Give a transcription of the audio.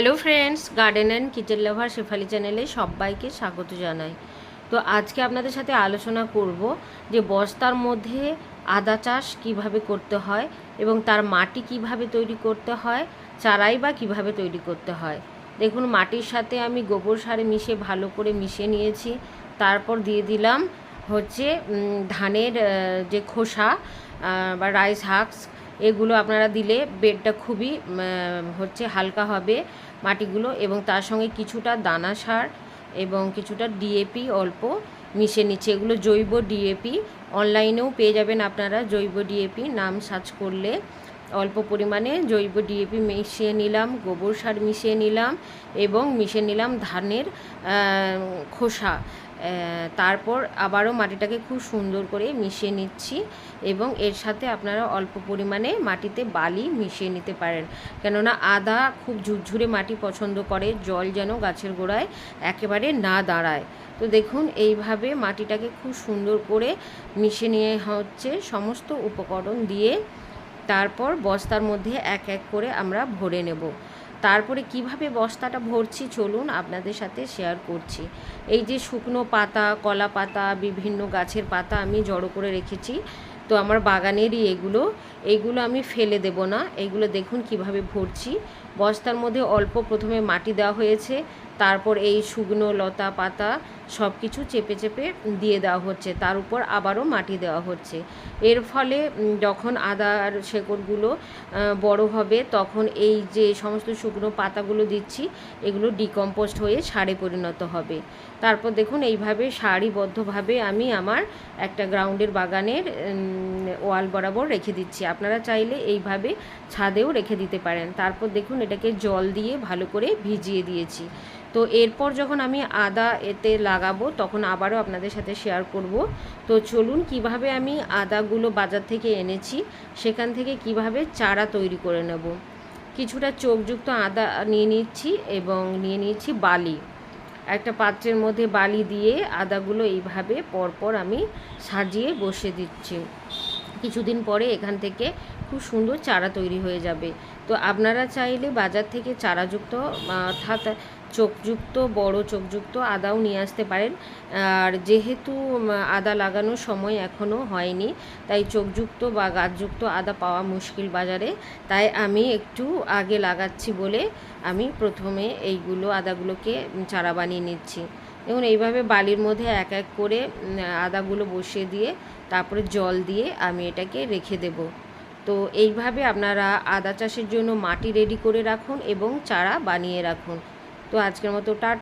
Hello friends garden and kitchen lover Shefali চ্যানেলে সবাইকে স্বাগত জানাই। তো আজকে আপনাদের সাথে আলোচনা করব যে বস্তার মধ্যে আদা চাষ কীভাবে করতে হয় এবং তার মাটি কীভাবে তৈরি করতে হয়, চারাই বা কীভাবে তৈরি করতে হয়। দেখুন, মাটির সাথে আমি গোবর সারে মিশে ভালো করে মিশিয়ে নিয়েছি। তারপর দিয়ে দিলাম হচ্ছে ধানের যে খোসা বা রাইস হাক্স এগুলো আপনারা দিলে বেডটা খুবই হচ্ছে হালকা হবে মাটিগুলো এবং তার সঙ্গে কিছুটা দানা সার এবং কিছুটা ডিএপি অল্প মিশিয়ে নিচ্ছে। এগুলো জৈব ডিএপি অনলাইনেও পেয়ে যাবেন আপনারা জৈব ডিএপি নাম সার্চ করলে অল্প পরিমাণে জৈব ডিএপি মিশিয়ে নিলাম, গোবর সার মিশিয়ে নিলাম এবং মিশিয়ে নিলাম ধানের খোসা। তারপর আবারও মাটিটাকে খুব সুন্দর করে মিশিয়ে নিচ্ছি এবং এর সাথে আপনারা অল্প পরিমাণে মাটিতে বালি মিশিয়ে নিতে পারেন। কেননা আদা খুব ঝুরঝুরে মাটি পছন্দ করে, জল যেন গাছের গোড়ায় একেবারে না দাঁড়ায়। তো দেখুন, এইভাবে মাটিটাকে খুব সুন্দর করে মিশে নিয়ে হচ্ছে সমস্ত উপকরণ দিয়ে তারপর বস্তার মধ্যে এক এক করে আমরা ভরে নেব। তারপরে কীভাবে বস্তাটা ভরছি চলুন আপনাদের সাথে শেয়ার করছি। এই যে শুকনো পাতা, কলা পাতা, বিভিন্ন গাছের পাতা আমি জড়ো করে রেখেছি। তো আমার বাগানেরই এগুলো এগুলো আমি ফেলে দেব না। এগুলো দেখুন কীভাবে ভরছি। বস্তার মধ্যে অল্প প্রথমে মাটি দেওয়া হয়েছে, তারপর এই শুকনো লতা পাতা সব কিছু চেপে চেপে দিয়ে দেওয়া হচ্ছে। তার উপর আবারও মাটি দেওয়া হচ্ছে। এর ফলে যখন আদার শেকড়গুলো বড় হবে, তখন এই যে সমস্ত শুকনো পাতাগুলো দিচ্ছি, এগুলো ডিকম্পোস্ট হয়ে সারে পরিণত হবে। তারপর দেখুন, এইভাবে সারিবদ্ধভাবে আমি আমার একটা গ্রাউন্ডের বাগানের ওয়াল বরাবর রেখে দিচ্ছি। আপনারা চাইলে এইভাবে ছাদেও রেখে দিতে পারেন। তারপর দেখুন, এটাকে জল দিয়ে ভালো করে ভিজিয়ে দিয়েছি। তো এরপর যখন আমি আদা এতে লাগাবো, তখন আবারও আপনাদের সাথে শেয়ার করব। তো চলুন, কীভাবে আমি আদাগুলো বাজার থেকে এনেছি, সেখান থেকে কীভাবে চারা তৈরি করে নেব। কিছুটা চোখযুক্ত আদা নিয়ে নিচ্ছি এবং নিয়ে নিয়েছি বালি। একটা পাত্রের মধ্যে বালি দিয়ে আদাগুলো এইভাবে পরপর আমি সাজিয়ে বসে দিচ্ছি। কিছুদিন পরে এখান থেকে খুব সুন্দর চারা তৈরি হয়ে যাবে। তো আপনারা চাইলে বাজার থেকে চারাযুক্ত অর্থাৎ চোখযুক্ত, বড় চোখযুক্ত আদাও নিয়ে আসতে পারেন। আর যেহেতু আদা লাগানোর সময় এখনও হয়নি, তাই চোখযুক্ত বা গাছযুক্ত আদা পাওয়া মুশকিল বাজারে। তাই আমি একটু আগে লাগাচ্ছি বলে আমি প্রথমে এইগুলো আদাগুলোকে চারা বানিয়ে নিচ্ছি। দেখুন, এইভাবে বালির মধ্যে এক এক করে আদাগুলো বসিয়ে দিয়ে, তারপরে জল দিয়ে আমি এটাকে রেখে দেব। তো এইভাবে আপনারা আদা চাষের জন্য মাটি রেডি করে রাখুন এবং চারা বানিয়ে রাখুন। তো আজকের মতো টাটা